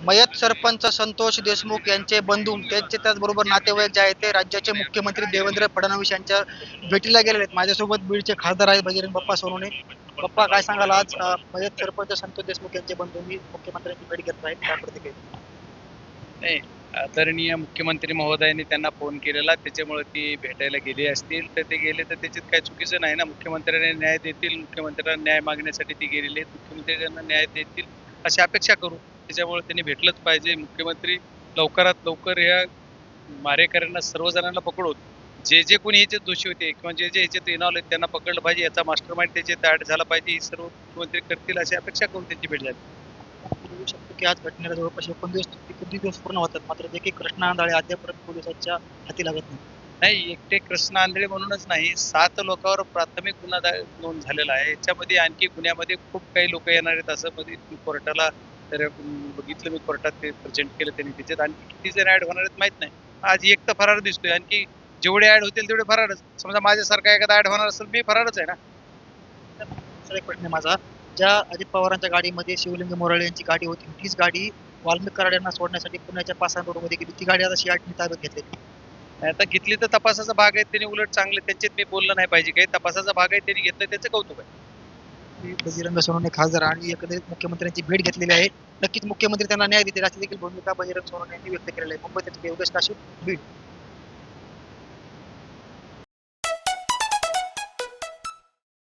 मयत सरपंच संतोष देशमुख यांचे बंधू त्यांचे त्याचबरोबर नातेवाईक जे आहेत ते राज्याचे मुख्यमंत्री देवेंद्र फडणवीस यांच्या भेटीला गेलेले आहेत. माझ्यासोबत बीडचे खासदार आहेत बजरंग बाप्पा सोनवणे. बाप्पा काय सांगाल आज? मयत सरपंच संतोष देशमुख यांचे बंधूंनी मुख्यमंत्र्यांची भेट घेत आहेत त्या प्रतिक्रिया? नाही आदरणीय मुख्यमंत्री महोदयांनी त्यांना फोन केलेला. त्याच्यामुळे ती भेटायला गेली असतील तर ते गेले तर त्याच्यात काही चुकीचं नाही ना? मुख्यमंत्र्यांनी न्याय देतील मुख्यमंत्र्यांना न्याय मागण्यासाठी ते गेलेले आहेत. मुख्यमंत्री त्यांना न्याय देतील अशी अपेक्षा करू. त्याच्यामुळे त्यांनी भेटलंच पाहिजे. मुख्यमंत्री लवकरात लवकर या मारेकऱ्यांना सर्वजणांना पकडून जे जे कोणी ह्याच्यात दोषी होते किंवा जे जे ह्याच्यात इन्व्हॉल्व आहेत त्यांना पकडलं पाहिजे. याचा मास्टर माइंड त्याच्यात ऍड झाला पाहिजे. ही सर्व मुख्यमंत्री करतील अशी अपेक्षा करून त्यांची भेट झाली. शकतो की आज घटनेला जवळपास एकोणतीस एकोणतीस दिवस पूर्ण होतात? मात्र देखील कृष्णा आंधळे अद्यापर्यंत पोलिसांच्या हाती लागत नाही. नाही एकटे कृष्ण आंधळे म्हणूनच नाही. सात लोकांवर प्राथमिक गुन्हा नोंद झालेला आहे. याच्यामध्ये आणखी गुन्ह्यामध्ये खूप काही लोक येणार आहेत. असं मध्ये कोर्टाला तर बघितलं मी कोर्टात ते प्रेझेंट केलं त्यांनी त्याच्यात आणखी किती जण ऍड होणार आहेत माहीत नाही. आज एक तर फरार दिसतोय. आणखी जेवढे ऍड होतील तेवढे फरारच. समजा माझ्यासारखा एखादा ऍड होणार असेल मी फरारच आहे ना. दुसरा एक प्रश्न आहे माझा. ज्या अजित पवारांच्या गाडीमध्ये शिवलिंग मोराळे यांची गाडी होती तीच गाडी वाल्मिक कराड यांना सोडण्यासाठी पुण्याच्या पासार रोडमध्ये गेली. ती गाडी आता सिआयटीने ताब्यात घेतली आता घेतली तर तपासाचा भाग आहे त्यांनी उलट चांगले त्यांच्यात मी बोललं नाही पाहिजे. काही तपासाचा भाग आहे त्यांनी घेतलं त्याचं कौतुक आहे. बजरंग सोनवणे खासदार आणि एकंदरीत मुख्यमंत्र्यांची भेट घेतलेली आहे. नक्कीच मुख्यमंत्री त्यांना न्याय देतील अशी देखील भूमिका बजरंग सोनवणे यांनी व्यक्त केलेली आहे. मुंबईत योगेश काशी बीड